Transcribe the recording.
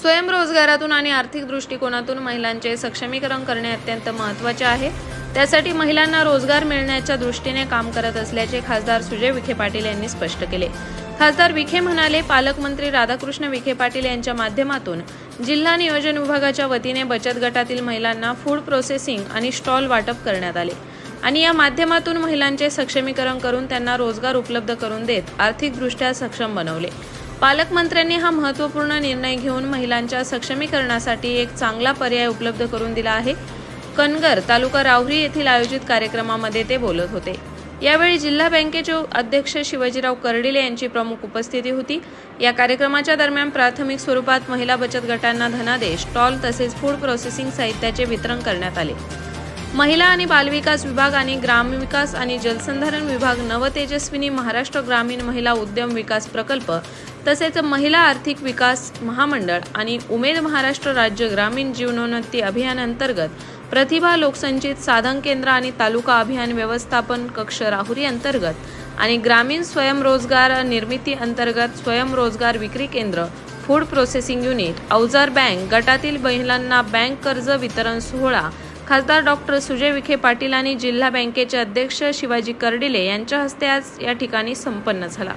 स्वयंरोजगारातून आणि आर्थिक दृष्टिकोनातून महिलांचे सक्षमीकरण करणे अत्यंत महत्त्वाचे आहे. त्यासाठी महिलांना रोजगार मिळण्याच्या दृष्टीने काम करत असल्याचे खासदार सुजय विखे पाटील यांनी स्पष्ट केले. खासदार विखे म्हणाले पालकमंत्री राधाकृष्ण विखे पाटील यांच्या माध्यमातून जिल्हा नियोजन विभागाच्या वतीने बचत गटातील महिलांना फूड प्रोसेसिंग आणि स्टॉल वाटप करण्यात आले आणि या माध्यमातून महिलांचे सक्षमीकरण करून त्यांना रोजगार उपलब्ध करून देत आर्थिकदृष्ट्या सक्षम बनवले. पालकमंत्र्यांनी हा महत्त्वपूर्ण निर्णय घेऊन महिलांच्या सक्षमीकरणासाठी एक चांगला पर्याय उपलब्ध करून दिला आहे. कनगर तालुका राहुरी येथील आयोजित कार्यक्रमामध्ये ते बोलत होते. यावेळी जिल्हा बँकेचे अध्यक्ष शिवाजीराव कर्डिले यांची प्रमुख उपस्थिती होती. या कार्यक्रमाच्या दरम्यान प्राथमिक स्वरूपात महिला बचत गटांना धनादेश टॉल तसेच फूड प्रोसेसिंग साहित्याचे वितरण करण्यात आले. महिला आणि बालविकास विभाग आणि ग्रामविकास आणि जलसंधारण विभाग नवतेजस्विनी महाराष्ट्र ग्रामीण महिला उद्यम विकास प्रकल्प तसेच महिला आर्थिक विकास महामंडळ आणि उमेद महाराष्ट्र राज्य ग्रामीण जीवनोन्नती अभियानांतर्गत प्रतिभा लोकसंचित साधन केंद्र आणि तालुका अभियान व्यवस्थापन कक्ष राहुरी अंतर्गत आणि ग्रामीण स्वयंरोजगार निर्मिती अंतर्गत स्वयंरोजगार विक्री केंद्र फूड प्रोसेसिंग युनिट अवजार बँक गटातील महिलांना बँक कर्ज वितरण सोहळा खासदार डॉक्टर सुजय विखे पाटील आणि जिल्हा बँकेचे अध्यक्ष शिवाजी कर्डिले यांच्या हस्ते आज या ठिकाणी संपन्न झाला.